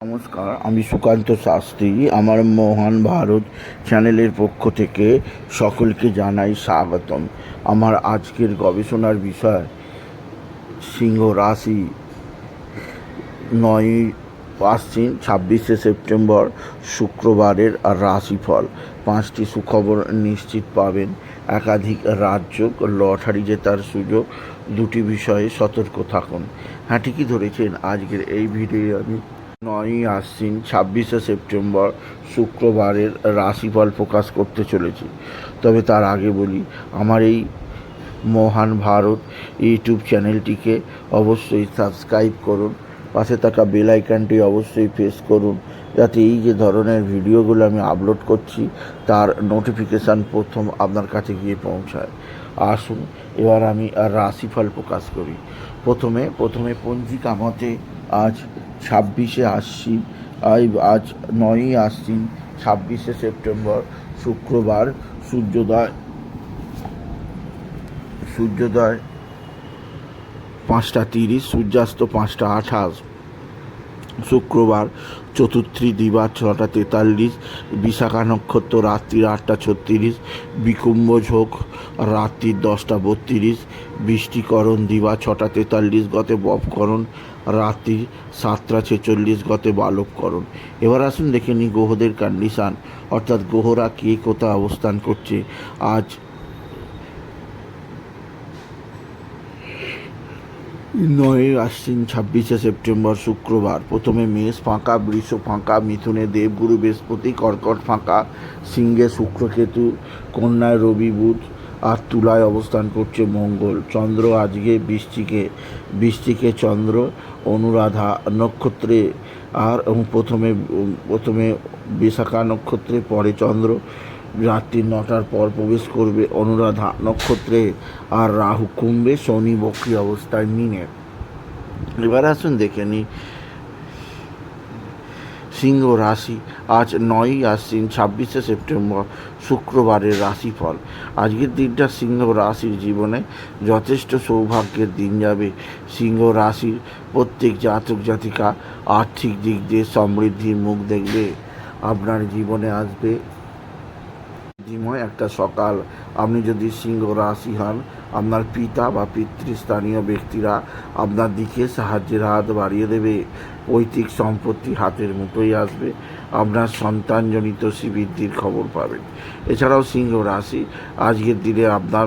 নমস্কার, আমি সুকান্ত শাস্ত্রী, আমার মহান ভারত চ্যানেলের পক্ষ থেকে সকলকে জানাই স্বাগতম। আমার আজকের গবেষণার বিষয় সিংহ রাশি নয় আশ্বিন ছাব্বিশে সেপ্টেম্বর শুক্রবারের রাশিফল। পাঁচটি সুখবর নিশ্চিত পাবেন। একাধিক রাজ্য লটারি জেতার সুযোগ। দুটি বিষয়ে সতর্ক থাকুন। হ্যাঁ ঠিকই ধরেছেন। আজকের এই ভিডিও আমি নয়ই আশ্বিন, ছাব্বিশে সেপ্টেম্বর শুক্রবারের রাশিফল প্রকাশ করতে চলেছি। তবে তার আগে বলি, আমার এই মহান ভারত ইউটিউব চ্যানেলটিকে অবশ্যই সাবস্ক্রাইব করুন, পাশে থাকা বেল আইকনটি অবশ্যই প্রেস করুন, যাতে এই যে ধরনের ভিডিওগুলো আমি আপলোড করছি, তার নোটিফিকেশান প্রথম আপনার কাছে গিয়ে পৌঁছায়। আসুন, এবার আমি রাশিফল প্রকাশ করি। প্রথমে প্রথমে পঞ্জিকা মতে আজ ছাব্বিশে আশ্বিন আজ নয়ই আশ্বিন ছাব্বিশে সেপ্টেম্বর, শুক্রবার, সূর্যোদয় সূর্যোদয় পাঁচটা তিরিশ, সূর্যাস্ত পাঁচটা আঠাশ, শুক্রবার, চতুর্থী দিবা ছটা তেতাল্লিশ, বিশাখা নক্ষত্র রাত্রির আটটা ছত্রিশ, বিকুম্ভ ঝোঁক রাত্রির দশটা বত্রিশ, বৃষ্টিকরণ দিবা ছটা তেতাল্লিশ, গতে বপকরণ রাত্রি সাতটা ছেচল্লিশ গতে বালককরণ এবার আসুন দেখে নিই গ্রহদের কন্ডিশান অর্থাৎ গ্রহরা কে কোথায় অবস্থান করছে। আজ নয় আশ্বিন ছাব্বিশে সেপ্টেম্বর শুক্রবার। প্রথমে মেষ ফাঁকা, বৃষ ফাঁকা, মিথুনে দেবগুরু বৃহস্পতি, কর্কট ফাঁকা, সিংহে শুক্রকেতু, কন্যায় রবি বুধ আর তুলায় অবস্থান করছে মঙ্গল। চন্দ্র আজকে বৃষ্টিকে বৃষ্টিকে চন্দ্র, অনুরাধা নক্ষত্রে। আর এবং প্রথমে প্রথমে বিশাখা নক্ষত্রে, পরে চন্দ্র। রাত্রি নটার পর প্রবেশ করবে অনুরাধা নক্ষত্রে। আর রাহু কুম্ভে শনি বক্রী অবস্থায় মিনে। এবার আসুন দেখে নিই। সিংহ রাশি আজ নয়ই আশ্বিন, ছাব্বিশে সেপ্টেম্বর, শুক্রবারের রাশিফল। আজকের দিনটা সিংহ রাশির জীবনে যথেষ্ট সৌভাগ্যের দিন যাবে। সিংহ রাশির প্রত্যেক জাতক জাতিকা আর্থিক দিক দিয়ে সমৃদ্ধির মুখ দেখবে। আপনার জীবনে আসবে সমৃদ্ধিময় একটা সকাল। আপনি যদি সিংহ রাশি হন, আপনার পিতা বা পিতৃস্থানীয় ব্যক্তিরা আপনার দিকে সাহায্যের হাত বাড়িয়ে দেবে। পৈতৃক সম্পত্তি হাতের মুঠোয় আসবে। আপনার সন্তানজনিত শ্রীবৃদ্ধির খবর পাবেন। এছাড়াও সিংহ রাশি, আজকের দিনে আপনার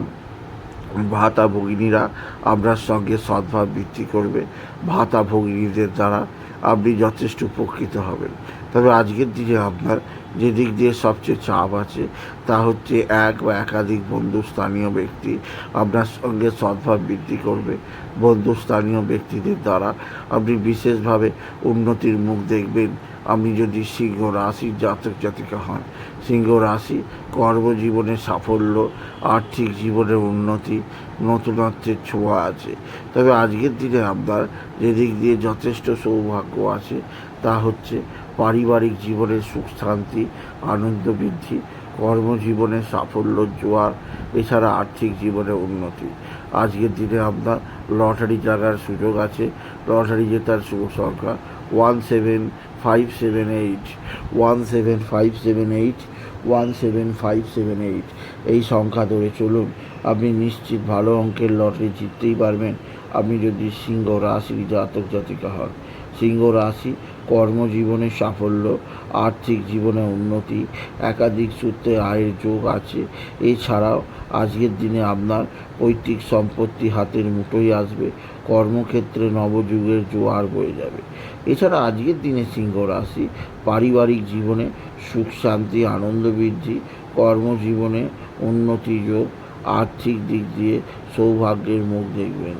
ভাতা ভগিনীরা আপনার সঙ্গে সদ্ভাব বৃদ্ধি করবে। ভাতা ভগিনীদের দ্বারা আপনি যথেষ্ট উপকৃত হবেন। তবে আজকের দিনে আপনার যে দিক দিয়ে সবচেয়ে চাপ আছে, তা হচ্ছে এক বা একাধিক বন্ধুস্থানীয় ব্যক্তি আপনার সঙ্গে সদ্ভাব বৃদ্ধি করবে। বন্ধুস্থানীয় ব্যক্তিদের দ্বারা আপনি বিশেষভাবে উন্নতির মুখ দেখবেন। আপনি যদি সিংহ রাশির জাতক জাতিকা হন, সিংহ রাশি কর্মজীবনে সাফল্য, আর্থিক জীবনের উন্নতি, নতুনত্বের ছোঁয়া আছে। তবে আজকের দিনে আপনার যেদিক দিয়ে যথেষ্ট সৌভাগ্য আছে, তা হচ্ছে পারিবারিক জীবনের সুখ, শান্তি, আনন্দ বৃদ্ধি, কর্মজীবনে সাফল্য, জোয়ার, এছাড়া আর্থিক জীবনে উন্নতি। আজকের দিনে আপনার লটারি জাগার সুযোগ আছে। লটারি জেতার শুভ সংখ্যা one seven five seven eight, one seven five seven eight, one seven five seven eight. এই সংখ্যা ধরে চলুন, আপনি নিশ্চিত ভালো অঙ্কের লটারি জিততেই পারবেন। আপনি যদি সিংহ রাশির জাতক, জাতিকা হন সিংহ রাশি, কর্মজীবনে সাফল্য, আর্থিক জীবনে উন্নতি, একাধিক সূত্রে আয়ের যোগ আছে। এছাড়াও আজকের দিনে আপনার পৈতৃক সম্পত্তি হাতের মুঠোয় আসবে, কর্মক্ষেত্রে নবযুগের জোয়ার বয়ে যাবে। এছাড়া আজকের দিনে সিংহ রাশি, পারিবারিক জীবনে সুখ, শান্তি, আনন্দ বৃদ্ধি, কর্মজীবনে উন্নতি যোগ, আর্থিক দিক দিয়ে সৌভাগ্যের মুখ দেখবেন।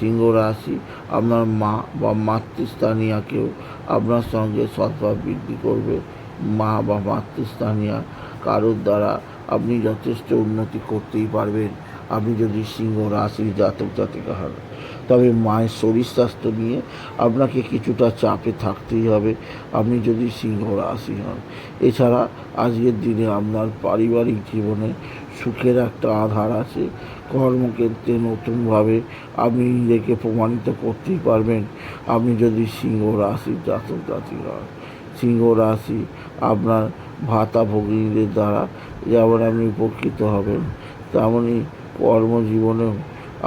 সিংহ রাশি আপনার মা বা মাতৃস্থানীয়াকেও আপনার সঙ্গে সদ্ভাব বৃদ্ধি করবে। মা বা মাতৃস্থানীয়া কারোর দ্বারা আপনি যথেষ্ট উন্নতি করতেই পারবেন। আপনি যদি সিংহ রাশির জাতক জাতিকা হন, তবে মায়ের শরীর স্বাস্থ্য নিয়ে আপনাকে কিছুটা চাপে থাকতেই হবে। আপনি যদি সিংহ রাশি হন, এছাড়া আজকের দিনে আপনার পারিবারিক জীবনে সুখের একটা আধার আছে। কর্মক্ষেত্রে নতুনভাবে আপনি নিজেকে প্রমাণিত করতেই পারবেন। আপনি যদি সিংহ রাশির জাতক জাতি হন, সিংহ রাশি আপনার ভাতা ভগিনীদের দ্বারা যেমন আপনি উপকৃত হবেন তেমনই কর্মজীবনেও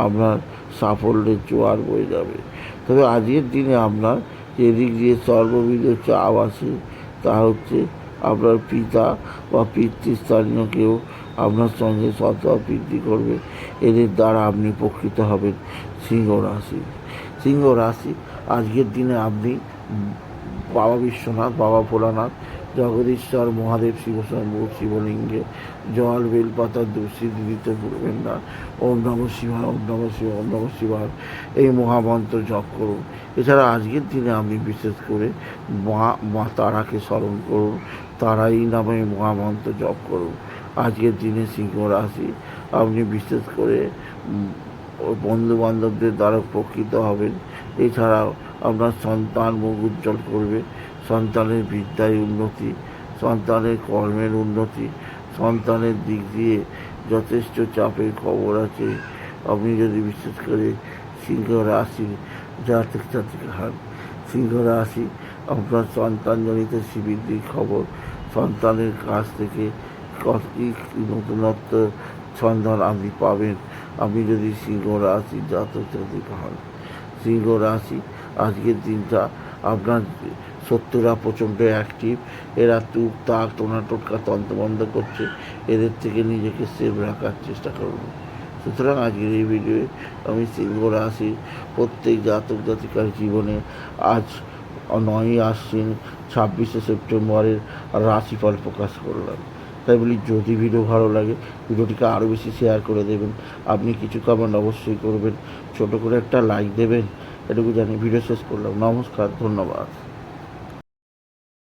আপনার সাফল্যের জোয়ার বয়ে যাবে। তবে আজকের দিনে আপনার যেদিক দিয়ে সর্ববিধ চাপ আছে, তা হচ্ছে আপনার পিতা বা পিতৃস্থানীয় কেউ আপনার সঙ্গে সদ্ভাব বৃদ্ধি করবে। এদের দ্বারা আপনি উপকৃত হবেন সিংহ রাশি। সিংহ রাশি, আজকের দিনে আপনি বাবা বিশ্বনাথ, বাবা ভোলানাথ জগদীশ্বর, মহাদেব শিবশম্ভু শিবলিঙ্গে, জল, বেলপাতা দুঃসিদ্ধি দিতে ভুলবেন না ওম নম শিবায়, ওম নম শিব ওম নম শিবায়, এই মহামন্ত্র জপ করুন। এছাড়া আজকের দিনে আপনি বিশেষ করে মা মা তারাকে স্মরণ করুন, তারাই নামে মহামন্ত্র জপ করুন। আজকের দিনে সিংহ রাশি, আপনি বিশেষ করে বন্ধু বান্ধবদের দ্বারা উপকৃত হবেন। এছাড়াও আপনার সন্তান মুখ উজ্জ্বল করবে। সন্তানের বিদ্যায় উন্নতি, সন্তানের কর্মের উন্নতি, সন্তানের দিক দিয়ে যথেষ্ট চাপের খবর আছে। আপনি যদি বিশেষ করে সিংহ রাশি জাতক জাতিকা হন সিংহ রাশি আপনার সন্তানজনিত শিবির খবর। সন্তানের কাছ থেকে নতুনত্ব সন্ধান আপনি পাবেন। আপনি যদি সিংহ রাশি জাতক জাতিকা হন, সিংহ রাশি আজকের দিনটা আপনার শত্রুরা প্রচণ্ড অ্যাক্টিভ এরা তুক তাক টোনা টোটকা তন্ত্রবন্ধ করছে, এদের থেকে নিজেকে সেভ রাখার চেষ্টা করুন সুতরাং আজকের এই ভিডিওয়ে আমি সিংহ রাশি প্রত্যেক জাতক জাতিকার জীবনে আজ নয়ই আশ্বিন, ছাব্বিশে সেপ্টেম্বরের রাশিফল প্রকাশ করলাম। তাই বলি, যদি ভিডিও ভালো লাগে, ভিডিওটিকে আরও বেশি শেয়ার করে দেবেন। আপনি কিছু কমেন্ট অবশ্যই করবেন। ছোট করে একটা লাইক দেবেন। এটুকু জানি ভিডিও শেষ করলাম। নমস্কার, ধন্যবাদ।